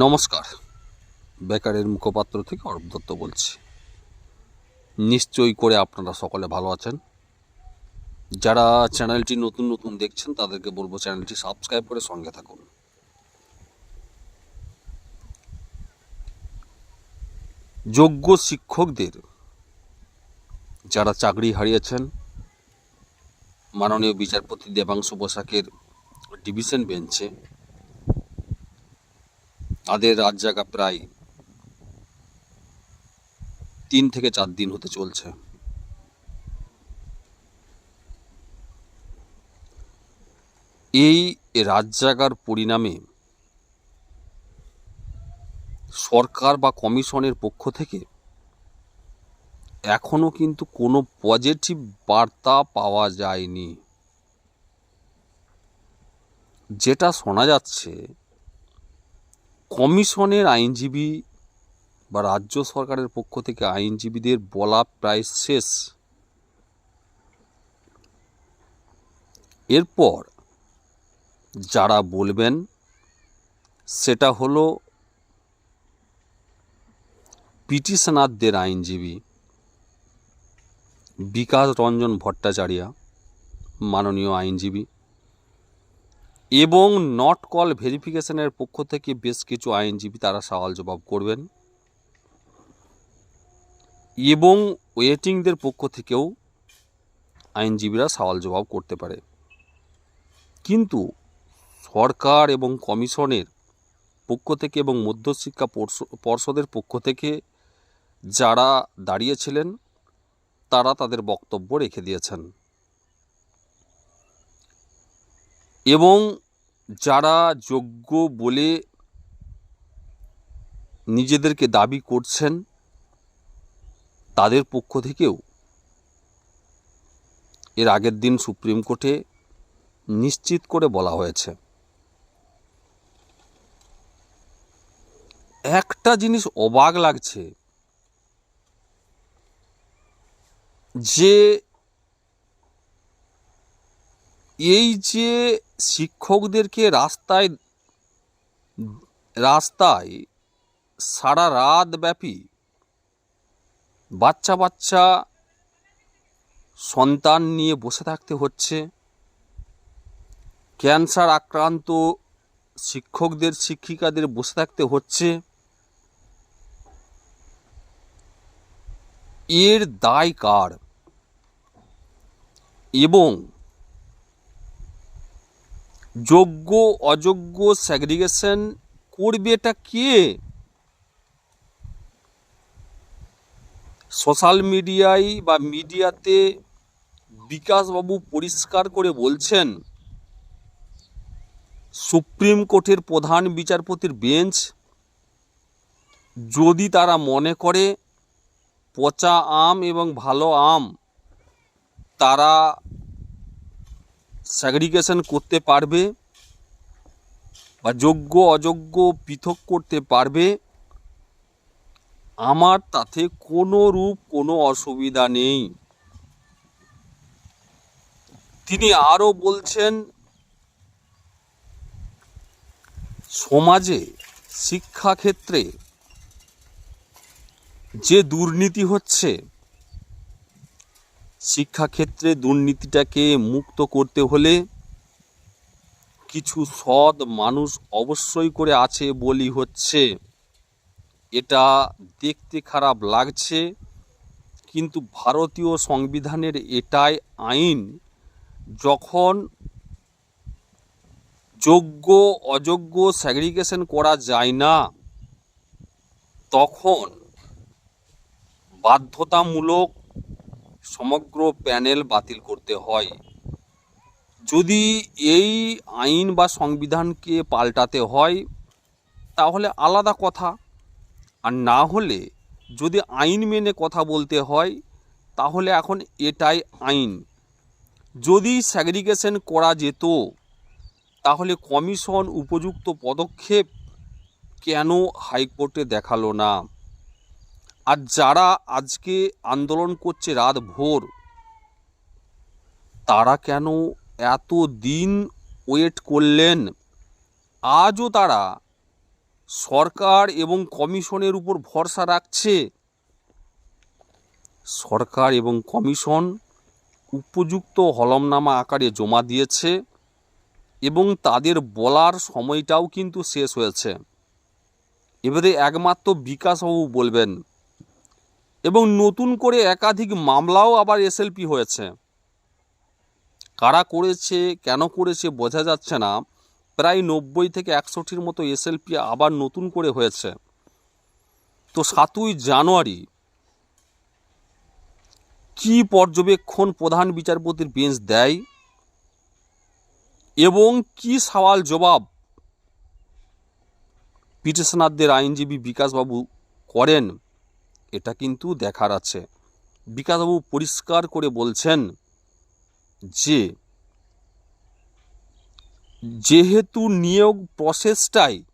নমস্কার। বেকারের মুখপাত্র থেকে অরূপ দত্ত বলছি। নিশ্চয়ই করে আপনারা সকলে ভালো আছেন। যারা চ্যানেলটি নতুন নতুন দেখছেন, তাদেরকে বলব চ্যানেলটি সাবস্ক্রাইব করে সঙ্গে থাকুন। যোগ্য শিক্ষকদের যারা চাকরি হারিয়েছেন, মাননীয় বিচারপতি দেবাংশু বসাকের ডিভিশন বেঞ্চে তাদের রাত জাগা প্রায় তিন থেকে চার দিন হতে চলছে। এই রাত জাগার পরিণামে সরকার বা কমিশনের পক্ষ থেকে এখনও কিন্তু কোনো পজিটিভ বার্তা পাওয়া যায়নি। যেটা শোনা যাচ্ছে কমিশনের আইনজীবী বা রাজ্য সরকারের পক্ষ থেকে আইনজীবীদের বলা প্রায় শেষ। এরপর যারা বলবেন, সেটা হলো পিটিশনারদের আইনজীবী বিকাশ রঞ্জন ভট্টাচার্য, মাননীয় আইনজীবী। এবং নট কল ভেরিফিকেশনের পক্ষ থেকে বেশ কিছু আইনজীবী তারা সওয়াল জবাব করবেন। এবং ওয়েটিংদের পক্ষ থেকেও আইনজীবীরা সওয়াল জবাব করতে পারে। কিন্তু সরকার এবং কমিশনের পক্ষ থেকে এবং মধ্যশিক্ষা পর্ষদের পক্ষ থেকে যারা দাঁড়িয়েছিলেন তারা তাদের বক্তব্য রেখে দিয়েছেন। এবং যারা যোগ্য বলে নিজেদেরকে দাবি করছেন, তাদের পক্ষ থেকেও এর আগের দিন সুপ্রিম কোর্টে নিশ্চিত করে বলা হয়েছে। একটা জিনিস অবাক লাগছে যে এই যে শিক্ষকদেরকে রাস্তায় রাস্তায় সারা রাত ব্যাপী বাচ্চা বাচ্চা সন্তান নিয়ে বসে থাকতে হচ্ছে, ক্যান্সার আক্রান্ত শিক্ষকদের, শিক্ষিকাদের বসে থাকতে হচ্ছে, এর দায় কার? এবং যোগ্য, অযোগ্য স্যাগ্রিগেশন করবে এটা কে? সোশ্যাল মিডিয়ায় বা মিডিয়াতে বিকাশবাবু পরিষ্কার করে বলছেন, সুপ্রিম কোর্টের প্রধান বিচারপতির বেঞ্চ, যদি তারা মনে করে পচা আম এবং ভালো আম, তারা স্যাগ্রিগেশন করতে পারবে বা যোগ্য, অযোগ্য, পৃথক করতে পারবে, আমার তাতে কোনো রূপ, কোনো অসুবিধা নেই। তিনি আরও বলছেন, সমাজে, শিক্ষাক্ষেত্রে যে দুর্নীতি হচ্ছে শিক্ষাক্ষেত্রে দুর্নীতিটাকে মুক্ত করতে হলে কিছু সৎ মানুষ অবশ্যই করে আছে বলি হচ্ছে, এটা দেখতে খারাপ লাগছে। কিন্তু ভারতীয় সংবিধানের এটাই আইন, যখন যোগ্য, অযোগ্য স্যাগ্রিগেশন করা যায় না, তখন বাধ্যতামূলক সমগ্র প্যানেল বাতিল করতে হয়। যদি এই আইন বা সংবিধানকে পাল্টাতে হয়, তাহলে আলাদা কথা। আর না হলে যদি আইন মেনে কথা বলতে হয়, তাহলে এখন এটাই আইন। যদি স্যাগ্রিগেশন করা যেত, তাহলে কমিশন উপযুক্ত পদক্ষেপ কেন হাইকোর্টে দেখাল না? আর যারা আজকে আন্দোলন করছে রাত ভোর, তারা কেন এত দিন ওয়েট করলেন? আজও তারা সরকার এবং কমিশনের উপর ভরসা রাখছে? সরকার এবং কমিশন উপযুক্ত হলমনামা আকারে জমা দিয়েছে এবং তাদের বলার সময়টাও কিন্তু শেষ হয়েছে। এবারে একমাত্র বিকাশবাবু বলবেন এবং নতুন করে একাধিক মামলাও আবার এসএলপি হয়েছে। কারা করেছে, কেন করেছে বোঝা যাচ্ছে না। প্রায় নব্বই থেকে একশোটির মতো এসএলপি আবার নতুন করে হয়েছে। তো সাতই জানুয়ারি কি পর্যবেক্ষণ প্রধান বিচারপতির বেঞ্চ দেয় এবং কি সওয়াল জবাব পিটিশনারদের আইনজীবী বিকাশবাবু করেন? এটা কিন্তু দেখার আছে। বিকাশবাবু পরিষ্কার করে বলছেন যে, যেহেতু নিয়োগ প্রসেসটাই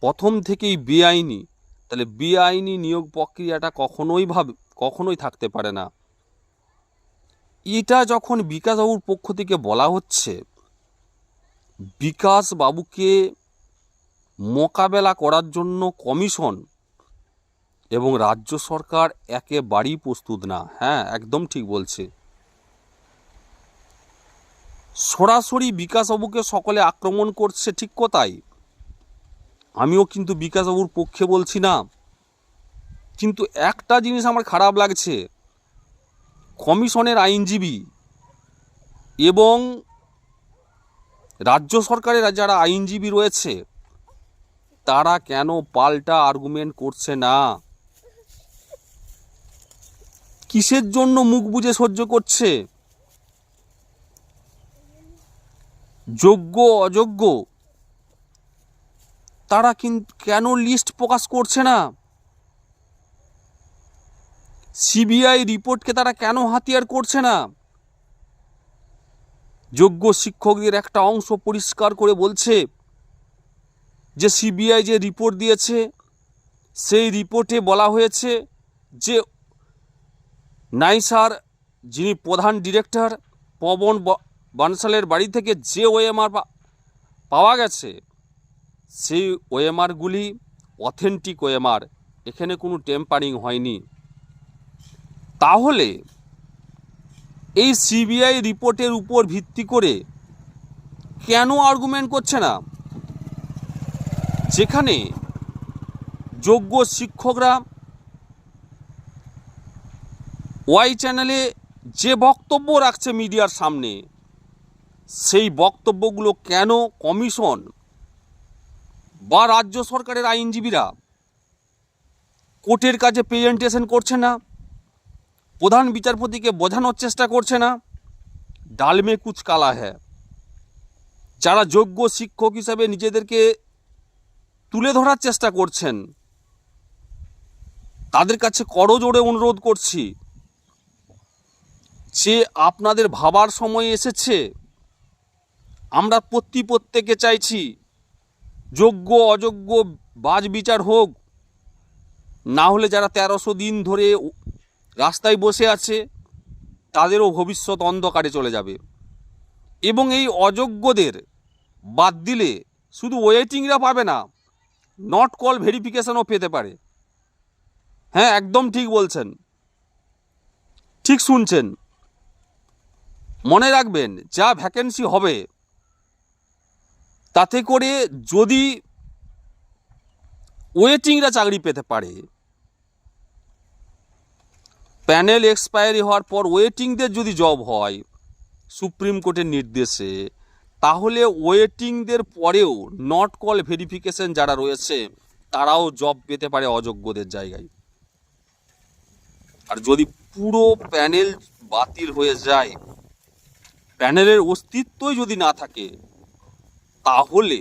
প্রথম থেকেই বেআইনি, তাহলে বেআইনি নিয়োগ প্রক্রিয়াটা কখনোই ভাবে, কখনোই থাকতে পারে না। এটা যখন বিকাশবাবুর পক্ষ থেকে বলা হচ্ছে বিকাশ বাবুকে মোকাবেলা করার জন্য কমিশন এবং রাজ্য সরকার একেবারেই প্রস্তুত না। হ্যাঁ একদম ঠিক বলছে। সরাসরি বিকাশবাবুকে সকলে আক্রমণ করছে ঠিক কথাই আমিও কিন্তু বিকাশবাবুর পক্ষে বলছি না। কিন্তু একটা জিনিস আমার খারাপ লাগছে। কমিশনের আইনজীবী এবং রাজ্য সরকারের যারা আইনজীবী রয়েছে, তারা কেন পাল্টা আর্গুমেন্ট করছে না? কিসের জন্য মুখ বুজে সহ্য করছে? যোগ্য, অযোগ্য? তারা কিন্তু কেন লিস্ট প্রকাশ করছে না? সিবিআই রিপোর্টকে তারা কেন হাতিয়ার করছে না? যোগ্য শিক্ষকদের একটা অংশ পরিষ্কার করে বলছে যে সিবিআই যে রিপোর্ট দিয়েছে, সেই রিপোর্টে বলা হয়েছে যে নাইসার, যিনি প্রধান ডিরেক্টর পবন বানসালের বাড়ি থেকে যে ওএমআর পাওয়া গেছে, সেই ওএমআরগুলি অথেন্টিক ওএমআর। এখানে কোনো টেম্পারিং হয়নি। তাহলে এই সিবিআই রিপোর্টের উপর ভিত্তি করে কেন আর্গুমেন্ট করছে না? যেখানে যোগ্য শিক্ষকরা ওয়াই চ্যানেলে যে বক্তব্য রাখছে মিডিয়ার সামনে, সেই বক্তব্যগুলো কেন কমিশন বা রাজ্য সরকারের আইনজীবীরা কোর্টের কাছে প্রেজেন্টেশন করছে না, প্রধান বিচারপতিকে বোঝানোর চেষ্টা করছে না ডালমে কুচ কালা হ্যাঁ। যারা যোগ্য শিক্ষক হিসাবে নিজেদেরকে তুলে ধরার চেষ্টা করছেন, তাদের কাছে করজোড়ে অনুরোধ করছি যে আপনাদের ভাবার সময় এসেছে। আমরা প্রতি প্রত্যেকে চাইছি, যোগ্য, অযোগ্য, বাজ বিচার হোক। না হলে যারা তেরোশো দিন ধরে রাস্তায় বসে আছে, তাদেরও ভবিষ্যৎ অন্ধকারে চলে যাবে। এবং এই অযোগ্যদের বাদ দিলে শুধু ওয়েটিংরা পাবে না, নট কল ভেরিফিকেশনও পেতে পারে। হ্যাঁ একদম ঠিক বলছেন। ঠিক শুনছেন। মনে রাখবেন, যা ভ্যাকেন্সি হবে, তাতে করে যদি ওয়েটিংরা চাকরি পেতে পারে প্যানেল এক্সপায়ারি হওয়ার পর ওয়েটিংদের যদি জব হয়, সুপ্রিম কোর্টের নির্দেশে, তাহলে ওয়েটিংদের পরেও নট কল ভেরিফিকেশন যারা রয়েছে, তারাও জব পেতে পারে অযোগ্যদের জায়গায়। আর যদি পুরো প্যানেল বাতিল হয়ে যায় প্যানেলের অস্তিত্বই যদি না থাকে, তাহলে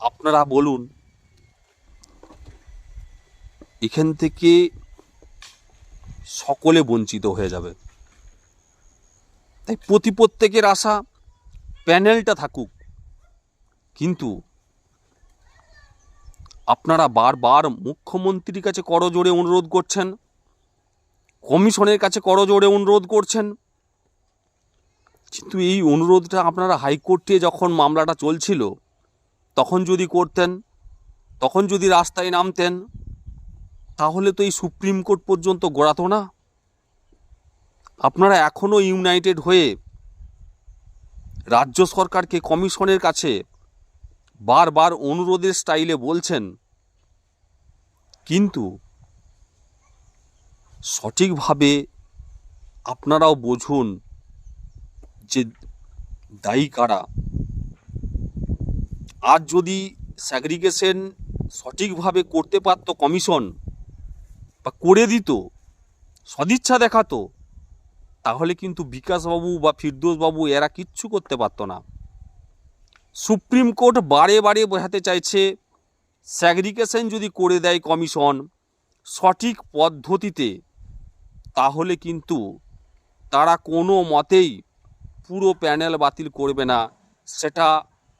আপনারা বলুন, এখান থেকে সকলে বঞ্চিত হয়ে যাবে। তাই প্রতি প্রত্যেকের আশা প্যানেলটা থাকুক। কিন্তু আপনারা বারবার মুখ্যমন্ত্রীর কাছে করজোড়ে অনুরোধ করছেন, কমিশনের কাছে করজোড়ে অনুরোধ করছেন কিন্তু এই অনুরোধটা আপনারা হাইকোর্টে যখন মামলাটা চলছিল, তখন যদি করতেন, তখন যদি রাস্তায় নামতেন, তাহলে তো এই সুপ্রিম কোর্ট পর্যন্ত গড়াতো না। আপনারা এখনও ইউনাইটেড হয়ে রাজ্য সরকারকে কমিশনের কাছে বারবার অনুরোধের স্টাইলে বলছেন। কিন্তু সঠিকভাবে আপনারাও বুঝুন যে দায়ী কারা? আজ যদি স্যাগ্রিগেশন সঠিকভাবে করতে পারতো কমিশন বা করে দিত, সদিচ্ছা দেখাতো, তাহলে কিন্তু বিকাশবাবু বা ফিরদোসবাবু এরা কিচ্ছু করতে পারতো না। সুপ্রিম কোর্ট বারে বারে বোঝাতে চাইছে স্যাগ্রিগেশন যদি করে দেয় কমিশন সঠিক পদ্ধতিতে, তাহলে কিন্তু তারা কোনো মতেই পুরো প্যানেল বাতিল করবে না। সেটা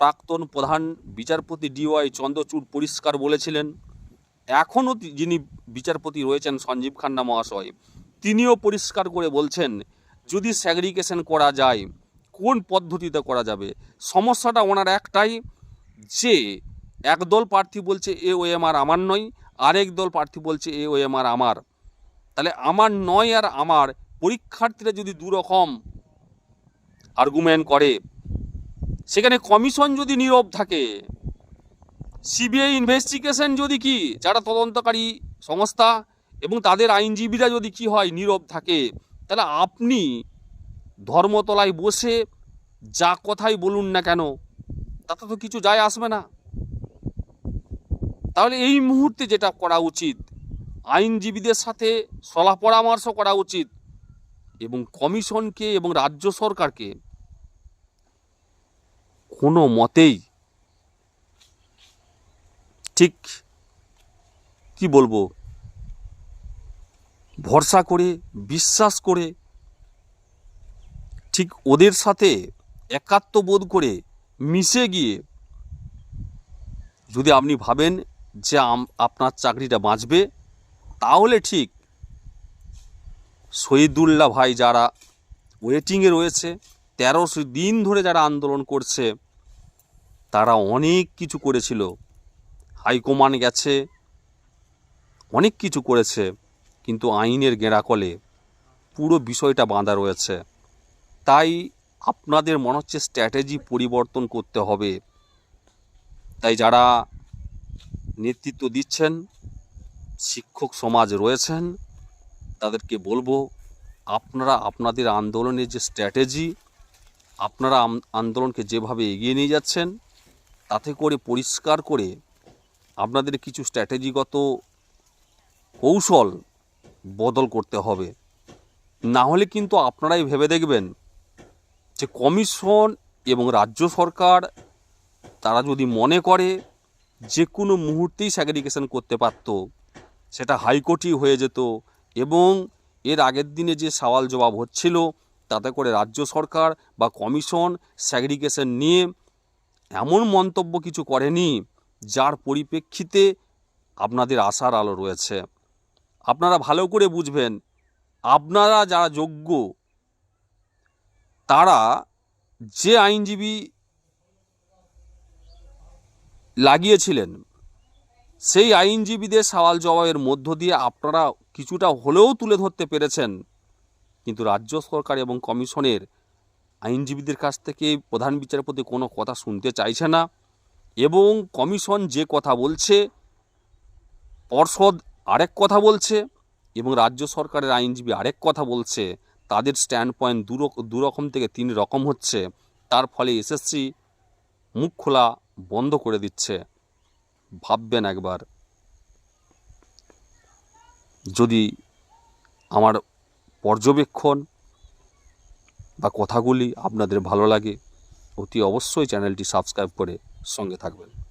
প্রাক্তন প্রধান বিচারপতি ডিওয়াই চন্দ্রচূড় পরিষ্কার বলেছিলেন। এখনও যিনি বিচারপতি রয়েছেন সঞ্জীব খান্না মহাশয়, তিনিও পরিষ্কার করে বলছেন, যদি স্যাগ্রিগেশন করা যায়, কোন পদ্ধতিতে করা যাবে? সমস্যাটা ওনার একটাই, যে একদল প্রার্থী বলছে এ ও এম আর আমার নয়, আরেক দল প্রার্থী বলছে এ ও এম আর আমার। তাহলে আমার নয় আর আমার পরীক্ষার্থীরা যদি দুরকম আর্গুমেন্ট করে। সেখানে কমিশন যদি নীরব থাকে সিবিআই ইনভেস্টিগেশন যদি কি, যারা তদন্তকারী সংস্থা এবং তাদের আইনজীবীরা যদি কি হয় নীরব থাকে, তাহলে আপনি ধর্মতলায় বসে যা কথাই বলুন না কেন, তাতে তো কিছু যায় আসবে না। তাহলে এই মুহূর্তে যেটা করা উচিত, আইনজীবীদের সাথে সলাহ পরামর্শ করা উচিত এবং কমিশনকে এবং রাজ্য সরকারকে কোনো মতেই ঠিক কি বলব, ভরসা করে, বিশ্বাস করে ঠিক ওদের সাথে একাত্মবোধ করে মিশে গিয়ে যদি আপনি ভাবেন যে আপনার চাকরিটা বাঁচবে, তাহলে ঠিক শহীদুল্লাহ ভাই যারা ওয়েটিংয়ে রয়েছে, তেরোশো দিন ধরে যারা আন্দোলন করছে, তারা অনেক কিছু করেছিল। হাইকমান্ড গেছে, অনেক কিছু করেছে, কিন্তু আইনের গেঁড়াকলে পুরো বিষয়টা বাঁধা রয়েছে। তাই আপনাদের মনে হচ্ছে স্ট্র্যাটেজি পরিবর্তন করতে হবে। তাই যারা নেতৃত্ব দিচ্ছেন, শিক্ষক সমাজ রয়েছেন তাদেরকে বলব, আপনারা আপনাদের আন্দোলনের যে স্ট্র্যাটেজি, আপনারা আন্দোলনকে যেভাবে এগিয়ে নিয়ে যাচ্ছেন, তাতে করে পরিষ্কার করে আপনাদের কিছু স্ট্র্যাটেজিগত কৌশল বদল করতে হবে। না হলে কিন্তু আপনারাই ভেবে দেখবেন যে কমিশন এবং রাজ্য সরকার, তারা যদি মনে করে যে কোনো মুহূর্তেই স্যাগ্রিগেশন করতে পারতো, সেটা হাইকোর্টই হয়ে যেত এবং এর আগের দিনে যে সওয়াল জবাব হচ্ছিল, তাতে করে রাজ্য সরকার বা কমিশন স্যাগ্রিগেশন নিয়ে এমন মন্তব্য কিছু করেনি, যার পরিপ্রেক্ষিতে আপনাদের আশার আলো রয়েছে। আপনারা ভালো করে বুঝবেন, আপনারা যারা যোগ্য, তারা যে আইনজীবী লাগিয়েছিলেন, সেই আইনজীবীদের সওয়াল জবাবের মধ্য দিয়ে আপনারা কিছুটা হলেও তুলে ধরতে পেরেছেন। কিন্তু রাজ্য সরকার এবং কমিশনের আইনজীবীদের কাছ থেকে প্রধান বিচারপতি কোনো কথা শুনতে চাইছে না এবং কমিশন যে কথা বলছে, পর্ষদ আরেক কথা বলছে এবং রাজ্য সরকারের আইনজীবী আরেক কথা বলছে, তাদের স্ট্যান্ড পয়েন্ট দুরকম থেকে তিন রকম হচ্ছে, তার ফলে এসএসসি মুখ খোলা বন্ধ করে দিচ্ছে। ভাববেন একবার। যদি আমার পর্যবেক্ষণ বা কথাগুলি আপনাদের ভালো লাগে, অতি অবশ্যই চ্যানেলটি সাবস্ক্রাইব করে সঙ্গে থাকবেন।